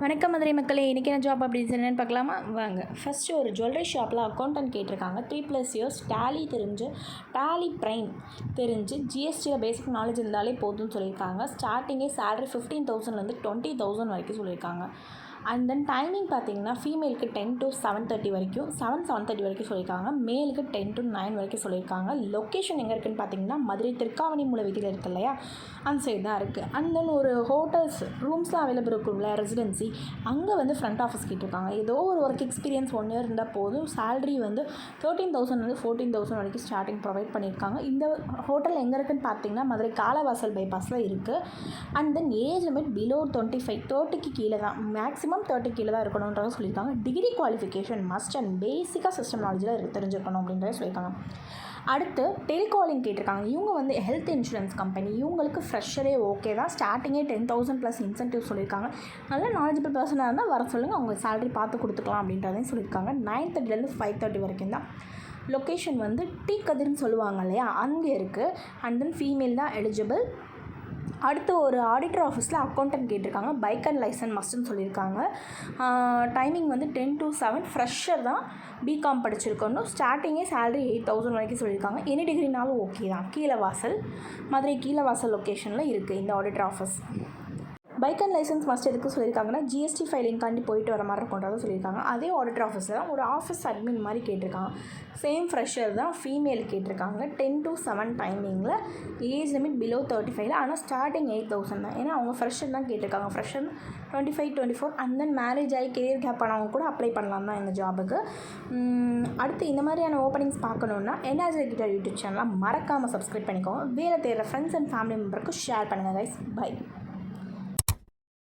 வணக்கம் மதுரை மக்களே இன்றைக்கி என்ன ஜாப் அப்படின்னு என்னென்னு பார்க்கலாமா? வாங்க. ஃபஸ்ட்டு ஒரு ஜுவல்லரி ஷாப்பில் அக்கௌண்டன்ட் கேட்டிருக்காங்க. த்ரீ ப்ளஸ் இயர்ஸ் டேலி தெரிஞ்சு டேலி ப்ரைம் தெரிஞ்சு ஜிஎஸ்டியில் பேசிக் நாலேஜ் இருந்தாலே போதும்னு சொல்லியிருக்காங்க. ஸ்டார்டிங்கே சேலரி ஃபிஃப்டீன் தௌசண்ட்லேருந்து டுவெண்ட்டி தௌசண்ட் வரைக்கும் சொல்லியிருக்காங்க. அண்ட் தென் டைமிங் பார்த்தீங்கன்னா ஃபீமேலுக்கு டென் டு செவன் தேர்ட்டி வரைக்கும் செவன் செவன் தேர்ட்டி வரைக்கும் சொல்லியிருக்காங்க. மேலுக்கு டென் டு நைன் வரைக்கும் சொல்லியிருக்காங்க. லொக்கேஷன் எங்கே இருக்குதுன்னு பார்த்தீங்கன்னா மதுரை திருக்காவணி மூல வீதியில் இருக்கு இல்லையா? அந்த சைடு தான் இருக்குது அண்ட் தென் ஒரு ஹோட்டல்ஸ் ரூம்ஸ்லாம் அவைலபிள் இருக்கும்ல ரெசிடென்சி அங்கே வந்து ஃப்ரண்ட் ஆஃபீஸ் கேட்டிருக்காங்க ஏதோ ஒரு ஒர்க் எக்ஸ்பீரியன்ஸ் ஒன் இயர் இருந்தால் போதும். சேலரி வந்து தேர்ட்டீன் தௌசண்ட் வந்து ஃபோர்டீன் தௌசண்ட் வரைக்கும் ஸ்டார்டிங் ப்ரொவைட் பண்ணியிருக்காங்க. இந்த ஹோட்டல் எங்கே இருக்குன்னு பார்த்தீங்கன்னா மதுரை காலவாசல் பைபாஸில் இருக்குது and then age limit below twenty five தேர்ட்டிக்கு கீழே தான் மேக்ஸிமம் தேர்ட்டி கீழே தான் இருக்கணுன்றது சொல்லியிருக்காங்க. டிகிரி குவாலிஃபிகேஷன் மஸ்ட் அண்ட் பேசிக்காக சிஸ்டம் நாலேஜில் தெரிஞ்சிருக்கணும் அப்படின்றத சொல்லியிருக்காங்க. அடுத்து டெலிகாலிங் கேட்டிருக்காங்க. இவங்க வந்து ஹெல்த் இன்சூரன்ஸ் கம்பெனி இவங்களுக்கு ஃப்ரெஷரே ஓகே தான். ஸ்டார்டிங்கே டென் தௌசண்ட் ப்ளஸ் இன்சென்டிவ் சொல்லியிருக்காங்க. நல்ல நாலேஜபிள் பர்சனாக இருந்தால் வர சொல்லுங்கள் அவங்க சேலரி பார்த்து கொடுத்துக்கலாம் அப்படின்றதையும் சொல்லியிருக்காங்க. நைன் தேர்ட்டிலேருந்து ஃபைவ் தேர்ட்டி வரைக்கும் தான். லொக்கேஷன் வந்து டீ கதிர்னு சொல்லுவாங்க இல்லையா? அங்கே இருக்குது அண்ட் தென் ஃபீமேல் தான் எலிஜிபிள் அடுத்து ஒரு ஆடிட்டர் ஆஃபீஸில் அக்கௌண்டன்ட் கேட்டிருக்காங்க. பைக் அண்ட் லைசன்ஸ் மஸ்ட்டுன்னு சொல்லியிருக்காங்க. டைமிங் வந்து டென் டு செவன் ஃப்ரெஷர் தான் பிகாம் படிச்சிருக்கணும். ஸ்டார்டிங்கே சேலரி எயிட் தௌசண்ட் வரைக்கும் சொல்லியிருக்காங்க. எனி டிகிரினாலும் ஓகே தான். கீழே வாசல் மதுரை கீழே வாசல் லொக்கேஷனில் இருக்குது இந்த auditor office bike and licence must எதுக்கு சொல்லியிருக்காங்கன்னா ஜிஎஸ்டி ஃபைலிங்காண்டி போயிட்டு வர மாதிரி இருக்கும்ன்றதும் சொல்லியிருக்காங்க. அதே ஆடிட்டர் ஆஃபீஸில் ஒரு ஆஃபீஸ் அட்மின் மாதிரி கேட்டிருக்காங்க. சேம் ஃப்ரெஷர் தான் ஃபீமேல் கேட்டிருக்காங்க. டென் டு செவன் டைமிங்கில் ஏஜ் லிமிட் பிலோ தேர்ட்டி ஃபைவ்ல ஆனால் ஸ்டார்டிங் எயிட் தௌசண்ட் தான். ஏன்னா அவங்க ஃப்ரெஷர் தான் கேட்டிருக்காங்க. Fresher twenty five twenty four and then marriage ஆகி கெரியர் கேப் ஆனவங்க கூட அப்ளை பண்ணலாம் தான் இந்த ஜாபுக்கு அடுத்து இந்த மாதிரியான ஓப்பனிங்ஸ் பார்க்கணுன்னா என்ஆர்ஜி கிட்டார் யூடியூப் சேனலாக மறக்காமல் சப்ஸ்கிரைப் பண்ணிக்கோங்க. வேலை தேடுற ஃப்ரெண்ட்ஸ் அண்ட் ஃபேமிலி மெம்பருக்கு ஷேர் பண்ணுங்கள் கைஸ் பை